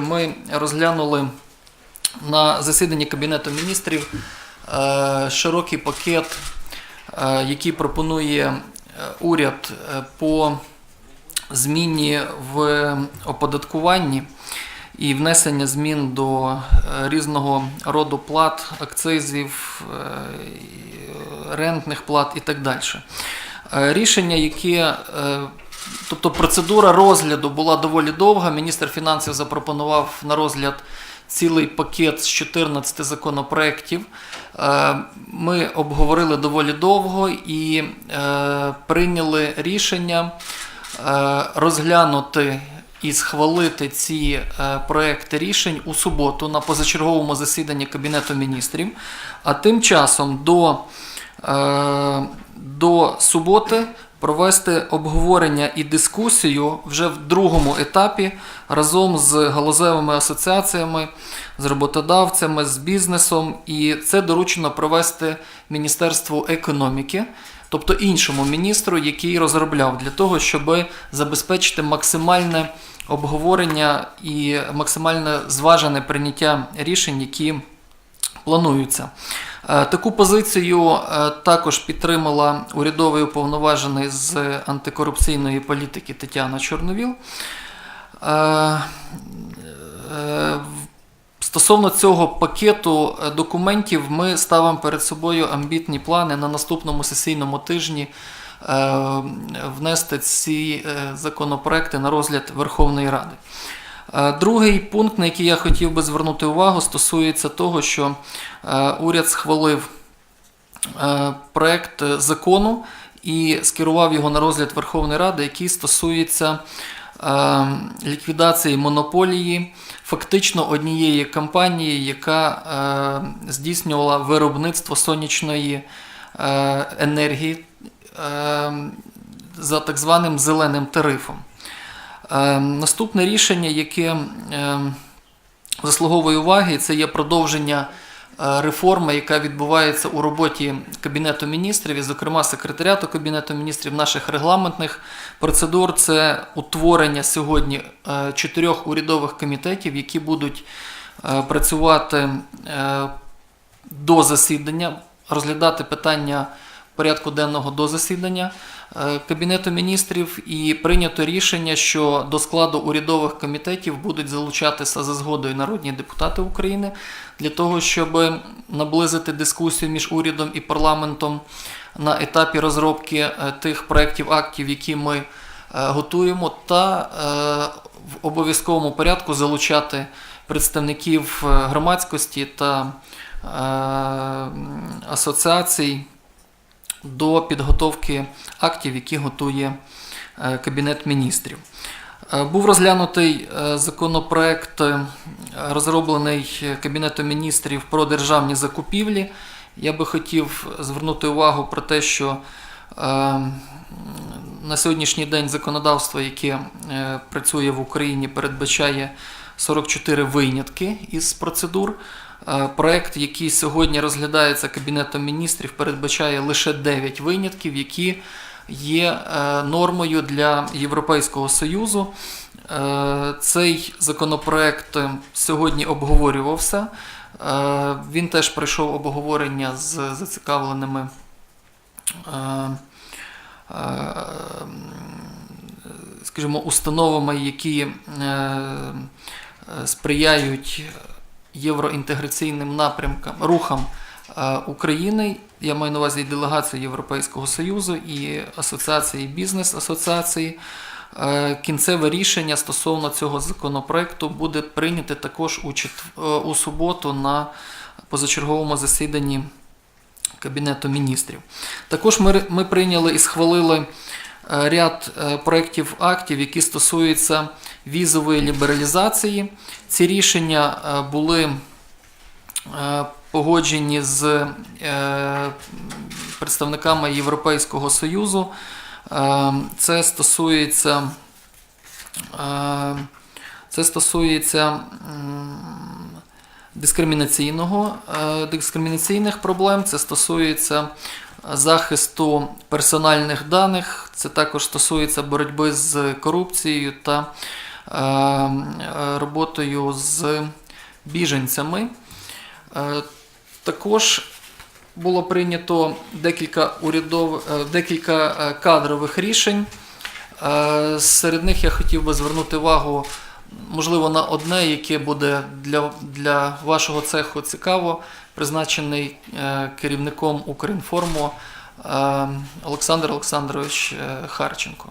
Ми розглянули на засіданні Кабінету міністрів е, широкий пакет, е, який пропонує е, уряд по зміні в оподаткуванні і внесення змін до різного роду плат, акцизів, рентних плат і так далі. Рішення, яке Тобто процедура розгляду була доволі довга. Міністр фінансів запропонував на розгляд цілий пакет з 14 законопроєктів. Е, Ми обговорили доволі довго і е, прийняли рішення е, розглянути і схвалити ці проекти рішень у суботу на позачерговому засіданні Кабінету міністрів. А тим часом до, до суботи провести обговорення і дискусію вже в другому етапі разом з галузевими асоціаціями, з роботодавцями, з бізнесом. І це доручено провести Міністерству економіки, тобто іншому міністру, який розробляв для того, щоб забезпечити максимальне обговорення і максимально зважене прийняття рішень, які плануються. Е, Таку позицію е, також підтримала урядовий уповноважений з антикорупційної політики Тетяна Чорновіл. Е, Стосовно цього пакету документів, ми ставимо перед собою амбітні плани на наступному сесійному тижні внести ці законопроекти на розгляд Верховної Ради. Е, Другий пункт, на який я хотів би звернути увагу, стосується того, що е, уряд схвалив е, проект закону і скерував його на розгляд Верховної Ради, який стосується ліквідації монополії фактично однієї компанії, яка здійснювала виробництво сонячної енергії за так званим зеленим тарифом. Е, Наступне рішення, яке е, заслуговує уваги, це є продовження е, реформи, яка відбувається у роботі Кабінету міністрів, і, зокрема, секретаріату Кабінету міністрів наших регламентних процедур. Це утворення сьогодні чотирьох урядових комітетів, які будуть працювати до засідання, розглядати питання порядку денного до засідання е, Кабінету міністрів і прийнято рішення, що до складу урядових комітетів будуть залучатися за згодою народні депутати України для того, щоб наблизити дискусію між урядом і парламентом на етапі розробки е, тих проєктів актів, які ми е, готуємо, та в обов'язковому порядку залучати представників громадськості та асоціацій до підготовки актів, які готує е, Кабінет міністрів. Е, Був розглянутий е, законопроект, розроблений Кабінетом міністрів про державні закупівлі. Я би хотів звернути увагу про те, що на сьогоднішній день законодавство, яке працює в Україні, передбачає 44 винятки із процедур. Е, Проект, який сьогодні розглядається Кабінетом міністрів, передбачає лише 9 винятків, які є е, нормою для Європейського Союзу. Е, Цей законопроект е, сьогодні обговорювався. Він теж пройшов обговорення з зацікавленими скажімо, установами, які сприяють євроінтеграційним напрямкам, рухам е, України. Я маю на увазі і делегацію Європейського Союзу і асоціації бізнес-асоціації. Е, Кінцеве рішення стосовно цього законопроекту буде прийняте також у, е, у суботу на позачерговому засіданні Кабінету міністрів. Також ми, ми прийняли і схвалили ряд проєктів актів, які стосуються візової лібералізації. Ці рішення е, були е, погоджені з е, представниками Європейського Союзу. Це стосується, це стосується дискримінаційного, дискримінаційних проблем, це стосується захисту персональних даних, це також стосується боротьби з корупцією та роботою з біженцями. Е, Також було прийнято декілька урядов, е, декілька е, кадрових рішень. Е, Серед них я хотів би звернути увагу, можливо, на одне, яке буде для, для вашого цеху цікаво, призначений е, керівником Укрінформу е, Олександр Олександрович е, Харченко.